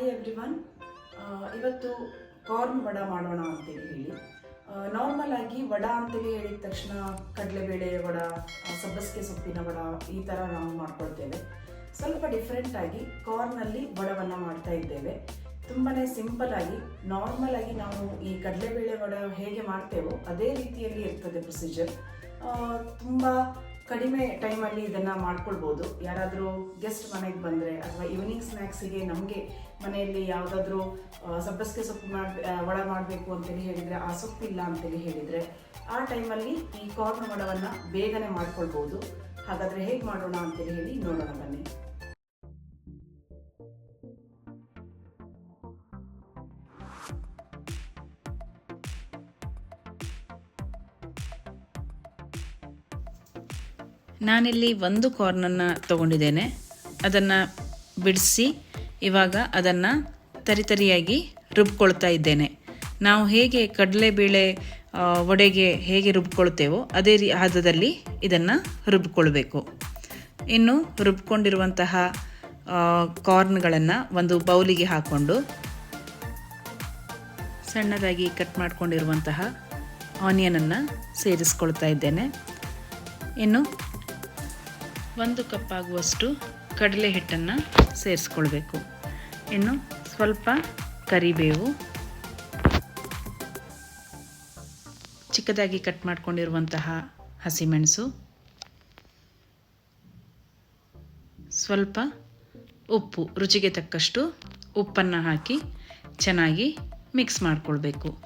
Hi everyone ಇವತ್ತು corn vada ಮಾಡೋಣ ಅಂತೇಳಿ ಹೇಳಿ. ನಾರ್ಮಲ್ ಆಗಿ ವಡ ಅಂತೇಳಿ ಹೇಳಿದ ತಕ್ಷಣ ಕಡಲೆಬೇಳೆ ವಡ ಸಬ್ಬಸಿಗೆ ಸೊಪ್ಪಿನ ವಡ ಈ ಥರ ನಾವು ಮಾಡ್ಕೊಳ್ತೇವೆ. ಸ್ವಲ್ಪ ಡಿಫ್ರೆಂಟ್ ಆಗಿ ಕಾರ್ನಲ್ಲಿ ವಡವನ್ನು ಮಾಡ್ತಾ ಇದ್ದೇವೆ. ತುಂಬಾ ಸಿಂಪಲ್ ಆಗಿ ನಾರ್ಮಲ್ ಆಗಿ ನಾವು ಈ ಕಡಲೆಬೇಳೆ ವಡ ಹೇಗೆ ಮಾಡ್ತೇವೋ ಅದೇ ರೀತಿಯಲ್ಲಿ ಇರ್ತದೆ ಪ್ರೊಸೀಜರ್ ತುಂಬ ಕಡಿಮೆ ಟೈಮಲ್ಲಿ ಇದನ್ನು ಮಾಡ್ಕೊಳ್ಬೋದು. ಯಾರಾದರೂ ಗೆಸ್ಟ್ ಮನೆಗೆ ಬಂದರೆ ಅಥವಾ ಈವ್ನಿಂಗ್ ಸ್ನ್ಯಾಕ್ಸಿಗೆ ನಮಗೆ ಮನೆಯಲ್ಲಿ ಯಾವುದಾದ್ರೂ ಸಬ್ಬಸಿಗೆ ಸೊಪ್ಪು ಮಾಡಿ ಒಳ ಮಾಡಬೇಕು ಅಂತೇಳಿ ಹೇಳಿದರೆ, ಆ ಸೊಪ್ಪಿಲ್ಲ ಅಂತೇಳಿ ಹೇಳಿದರೆ, ಆ ಟೈಮಲ್ಲಿ ಈ ಕಾರ್ನ್ ವಡವನ್ನು ಬೇಗನೆ ಮಾಡ್ಕೊಳ್ಬೋದು. ಹಾಗಾದರೆ ಹೇಗೆ ಮಾಡೋಣ ಅಂತೇಳಿ ಹೇಳಿ ನೋಡೋಣ ಬನ್ನಿ. ನಾನಿಲ್ಲಿ ಒಂದು ಕಾರ್ನನ್ನು ತಗೊಂಡಿದ್ದೇನೆ. ಅದನ್ನು ಬಿಡಿಸಿ ಇವಾಗ ಅದನ್ನು ತರಿತರಿಯಾಗಿ ರುಬ್ಕೊಳ್ತಾ ಇದ್ದೇನೆ. ನಾವು ಹೇಗೆ ಕಡಲೆಬೇಳೆ ವಡೆಗೆ ಹೇಗೆ ರುಬ್ಕೊಳ್ತೇವೋ ಅದೇ ರೀ ಹದದಲ್ಲಿ ಇದನ್ನು ರುಬ್ಕೊಳ್ಬೇಕು. ಇನ್ನು ರುಬ್ಕೊಂಡಿರುವಂತಹ ಕಾರ್ನ್ಗಳನ್ನು ಒಂದು ಬೌಲಿಗೆ ಹಾಕ್ಕೊಂಡು ಸಣ್ಣದಾಗಿ ಕಟ್ ಮಾಡಿಕೊಂಡಿರುವಂತಹ ಆನಿಯನನ್ನು ಸೇರಿಸ್ಕೊಳ್ತಾ ಇದ್ದೇನೆ. ಇನ್ನು ಒಂದು ಕಪ್ ಆಗುವಷ್ಟು ಕಡಲೆ ಹಿಟ್ಟನ್ನು ಸೇರಿಸ್ಕೊಳ್ಬೇಕು. ಇನ್ನು ಸ್ವಲ್ಪ ಕರಿಬೇವು. ಚಿಕ್ಕದಾಗಿ ಕಟ್ ಮಾಡ್ಕೊಂಡಿರುವಂತಹ ಹಸಿಮೆಣಸು. ಸ್ವಲ್ಪ ಉಪ್ಪು, ರುಚಿಗೆ ತಕ್ಕಷ್ಟು ಉಪ್ಪನ್ನು ಹಾಕಿ ಚೆನ್ನಾಗಿ ಮಿಕ್ಸ್ ಮಾಡಿಕೊಳ್ಬೇಕು.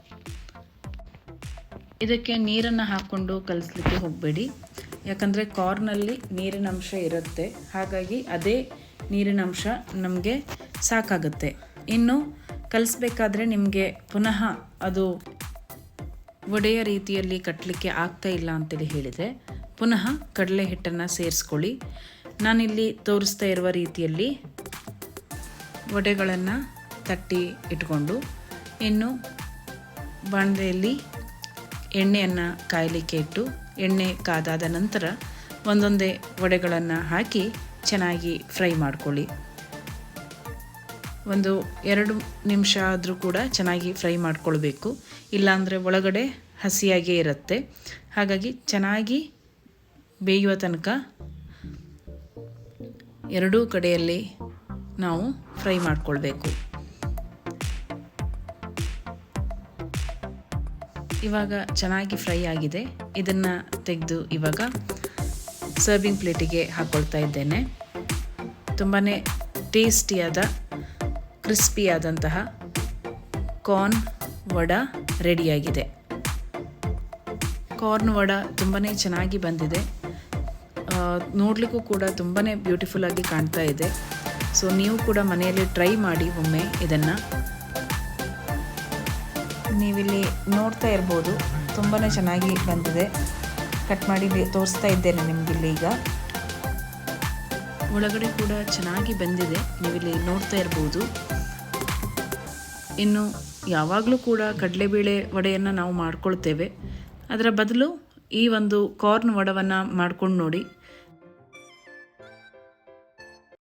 ಇದಕ್ಕೆ ನೀರನ್ನು ಹಾಕ್ಕೊಂಡು ಕಲಿಸ್ಲಿಕ್ಕೆ ಹೋಗಬೇಡಿ. ಯಾಕಂದರೆ ಕಾರ್ನಲ್ಲಿ ನೀರಿನ ಅಂಶ ಇರುತ್ತೆ. ಹಾಗಾಗಿ ಅದೇ ನೀರಿನ ಅಂಶ ನಮಗೆ ಸಾಕಾಗುತ್ತೆ. ಇನ್ನು ಕಲಿಸ್ಬೇಕಾದ್ರೆ ನಿಮಗೆ ಪುನಃ ಅದು ಒಡೆಯ ರೀತಿಯಲ್ಲಿ ಕಟ್ಟಲಿಕ್ಕೆ ಆಗ್ತಾ ಇಲ್ಲ ಅಂತೇಳಿ ಹೇಳಿದರೆ, ಪುನಃ ಕಡಲೆ ಹಿಟ್ಟನ್ನು ಸೇರಿಸ್ಕೊಳ್ಳಿ. ನಾನಿಲ್ಲಿ ತೋರಿಸ್ತಾ ಇರುವ ರೀತಿಯಲ್ಲಿ ವಡೆಗಳನ್ನು ತಟ್ಟಿ ಇಟ್ಕೊಂಡು, ಇನ್ನು ಬಾಣಲೆಯಲ್ಲಿ ಎಣ್ಣೆಯನ್ನು ಕಾಯಲಿಕ್ಕೆ ಇಟ್ಟು ಎಣ್ಣೆ ಕಾದಾದ ನಂತರ ಒಂದೊಂದೇ ವಡೆಗಳನ್ನು ಹಾಕಿ ಚೆನ್ನಾಗಿ ಫ್ರೈ ಮಾಡ್ಕೊಳ್ಳಿ. ಒಂದು ಎರಡು ನಿಮಿಷ ಆದರೂ ಕೂಡ ಚೆನ್ನಾಗಿ ಫ್ರೈ ಮಾಡ್ಕೊಳ್ಬೇಕು. ಇಲ್ಲಾಂದರೆ ಒಳಗಡೆ ಹಸಿಯಾಗೇ ಇರುತ್ತೆ. ಹಾಗಾಗಿ ಚೆನ್ನಾಗಿ ಬೇಯುವ ತನಕ ಎರಡೂ ಕಡೆಯಲ್ಲಿ ನಾವು ಫ್ರೈ ಮಾಡ್ಕೊಳ್ಬೇಕು. ಇವಾಗ ಚೆನ್ನಾಗಿ ಫ್ರೈ ಆಗಿದೆ. ಇದನ್ನು ತೆಗೆದು ಇವಾಗ ಸರ್ವಿಂಗ್ ಪ್ಲೇಟಿಗೆ ಹಾಕ್ಕೊಳ್ತಾ ಇದ್ದೇನೆ. ತುಂಬಾ ಟೇಸ್ಟಿಯಾದ ಕ್ರಿಸ್ಪಿಯಾದಂತಹ ಕಾರ್ನ್ ವಡ ರೆಡಿಯಾಗಿದೆ ಕಾರ್ನ್ ವಡ ತುಂಬಾ ಚೆನ್ನಾಗಿ ಬಂದಿದೆ. ನೋಡಲಿಕ್ಕೂ ಕೂಡ ತುಂಬಾ ಬ್ಯೂಟಿಫುಲ್ಲಾಗಿ ಕಾಣ್ತಾ ಇದೆ. ಸೊ ನೀವು ಕೂಡ ಮನೆಯಲ್ಲಿ ಟ್ರೈ ಮಾಡಿ ಒಮ್ಮೆ ಇದನ್ನು ನೀವಿಲ್ಲಿ ನೋಡ್ತಾ ಇರ್ಬೋದು. ತುಂಬಾ ಚೆನ್ನಾಗಿ ಬಂದಿದೆ. ಕಟ್ ಮಾಡಿ ತೋರಿಸ್ತಾ ಇದ್ದೇನೆ ನಿಮಗಿಲ್ಲಿ ಈಗ. ಒಳಗಡೆ ಕೂಡ ಚೆನ್ನಾಗಿ ಬಂದಿದೆ. ನೀವಿಲ್ಲಿ ನೋಡ್ತಾ ಇರ್ಬೋದು. ಇನ್ನು ಯಾವಾಗಲೂ ಕೂಡ ಕಡಲೆಬೇಳೆ ವಡೆಯನ್ನು ನಾವು ಮಾಡ್ಕೊಳ್ತೇವೆ. ಅದರ ಬದಲು ಈ ಒಂದು ಕಾರ್ನ್ ವಡವನ್ನು ಮಾಡ್ಕೊಂಡು ನೋಡಿ.